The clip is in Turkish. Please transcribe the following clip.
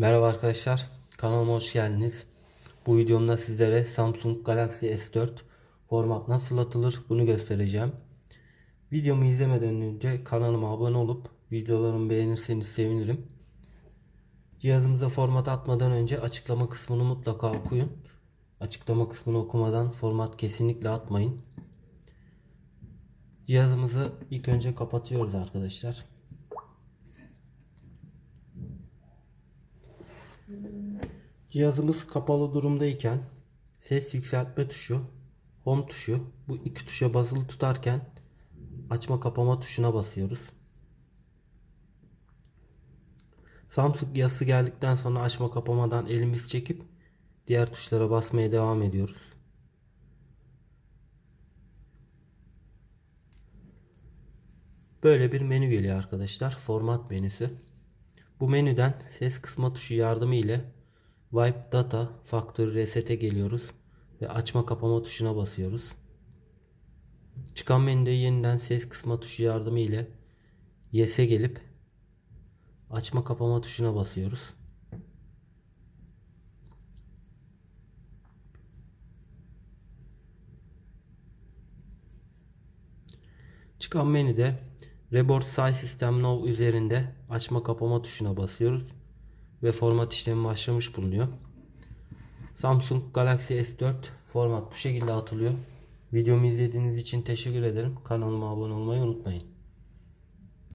Merhaba arkadaşlar, kanalıma hoş geldiniz. Bu videomda sizlere Samsung Galaxy S4 format nasıl atılır bunu göstereceğim. Videomu izlemeden önce kanalıma abone olup videolarımı beğenirseniz sevinirim. Cihazımıza format atmadan önce açıklama kısmını mutlaka okuyun. Açıklama kısmını okumadan format kesinlikle atmayın. Cihazımızı ilk önce kapatıyoruz arkadaşlar. Cihazımız kapalı durumdayken ses yükseltme tuşu, home tuşu bu iki tuşa basılı tutarken açma kapama tuşuna basıyoruz. Samsung yazısı geldikten sonra açma kapamadan elimizi çekip diğer tuşlara basmaya devam ediyoruz. Böyle bir menü geliyor arkadaşlar. Format menüsü. Bu menüden ses kısma tuşu yardımı ile Wipe Data Factory Reset'e geliyoruz ve açma kapama tuşuna basıyoruz. Çıkan menüde yeniden ses kısma tuşu yardımı ile Yes'e gelip açma kapama tuşuna basıyoruz. Çıkan menüde Reboot Size System Now üzerinde açma kapama tuşuna basıyoruz ve format işlemi başlamış bulunuyor. Samsung Galaxy S4 format bu şekilde atılıyor. Videomu izlediğiniz için teşekkür ederim. Kanalıma abone olmayı unutmayın.